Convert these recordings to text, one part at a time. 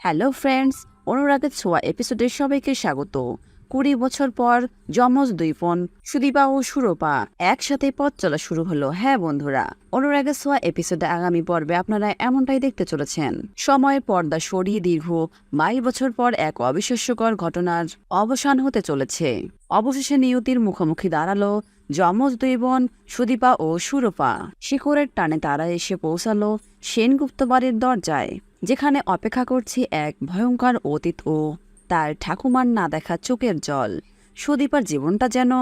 Hello friends অনুরাগের ছোঁয়া এপিসোডে সবাইকে স্বাগত। কুড়ি বছর পর যমজ দুই বোন, সুদীপা ও সুরপা একসাথে পথ চলা শুরু হলো। হ্যাঁ বন্ধুরা অনুরাগের ছোঁয়া এপিসোডে আগামী পর্বে আপনারা এমনটাই দেখতে চলেছেন। সময়ের পর্দা সরিয়ে দীর্ঘ বাইশ বছর পর এক অবিশ্বাস্যকর ঘটনার অবসান হতে চলেছে। অবশেষে নিয়তির মুখোমুখি দাঁড়াল যমজ দুই বোন, সুদীপা ও সুরপা। শিকড়ের টানে তারা এসে পৌঁছালো সেনগুপ্ত বাড়ির দরজায়, যেখানে অপেক্ষা করছে এক ভয়ঙ্কর অতীত ও তার ঠাকুমার না দেখা চোখের জল। সুদীপার জীবনটা যেন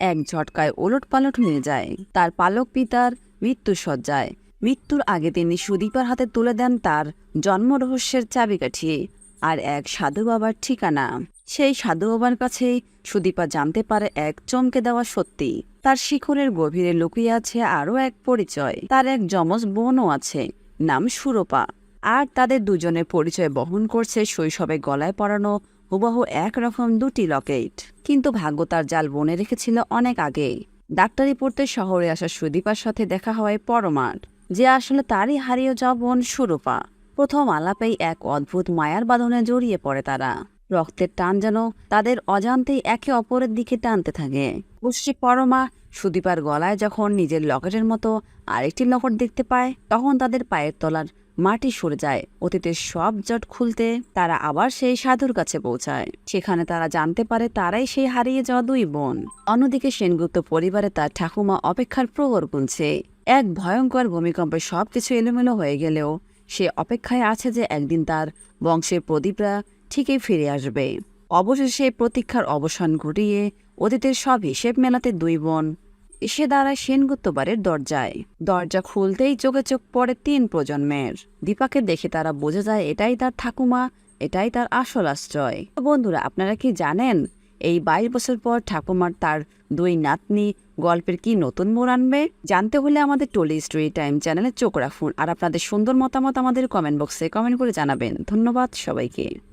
এক ঝটকায় ওলট পালট হয়ে যায়। তার পালক পিতার মৃত্যু সজ্জায় মৃত্যুর আগে তিনি সুদীপার হাতে তুলে দেন তার জন্ম রহস্যের চাবিকাঠি আর এক সাধু বাবার ঠিকানা। সেই সাধু বাবার কাছেই সুদীপা জানতে পারে এক চমকে দেওয়া সত্যি। তার শিখরের গভীরে লুকিয়ে আছে আরও এক পরিচয়। তার এক যমজ বোনও আছে, নাম সুরপা। আর তাদের দুজনের পরিচয় বহন করছে শৈশবে গলায় পরানো হুবহু একরকম দুটি লকেট। কিন্তু ভাগ্য তার জাল বনে রেখেছিল অনেক আগেই। ডাক্তারি পড়তে শহরে আসা সুদীপার সাথে দেখা হয় পরমার, যে আসলে তারই হারিয়ে যাওয়া বোন সুরূপা। প্রথম আলাপেই এক অদ্ভুত মায়ার বাঁধনে জড়িয়ে পড়ে তারা। রক্তের টান যেন তাদের অজান্তেই একে অপরের দিকে টানতে থাকে। পুষ্টি পরমা, সুদীপার গলায় যখন নিজের লকেটের মতো আরেকটি লকেট দেখতে পায়, তখন তাদের পায়ের তলার মাটি সরে যায়। অতীতের সব জট খুলতে তারা আবার সেই সাধুর কাছে পৌঁছায়। সেখানে তারা জানতে পারে তারাই সেই হারিয়ে যাওয়া দুই বোন। অন্যদিকে সেনগুপ্ত পরিবারে তার ঠাকুমা অপেক্ষার প্রহর গুনছে। এক ভয়ঙ্কর ভূমিকম্পে সবকিছু এলোমেলো হয়ে গেলেও সে অপেক্ষায় আছে যে একদিন তার বংশের প্রদীপরা ঠিকই ফিরে আসবে। অবশেষে প্রতীক্ষার অবসান ঘটিয়ে অতীতের সব হিসেব মেলাতে দুই বোন এসে দাঁড়ায় সেনগুপ্ত বাড়ির দরজায়। দরজা খুলতেই চোখে চোখ পড়ে তিন প্রজন্মের। দীপাকে দেখে তারা বোঝা যায় এটাই তার ঠাকুমা, এটাই তার আসল আশ্রয়। বন্ধুরা, আপনারা কি জানেন এই বাইশ বছর পর ঠাকুমার তার দুই নাতনি গল্পের কি নতুন মোড় আনবে? জানতে হলে আমাদের টলি স্টোরি টাইম চ্যানেলে চোখ রাখুন। আর আপনাদের সুন্দর মতামত আমাদের কমেন্ট বক্সে কমেন্ট করে জানাবেন। ধন্যবাদ সবাইকে।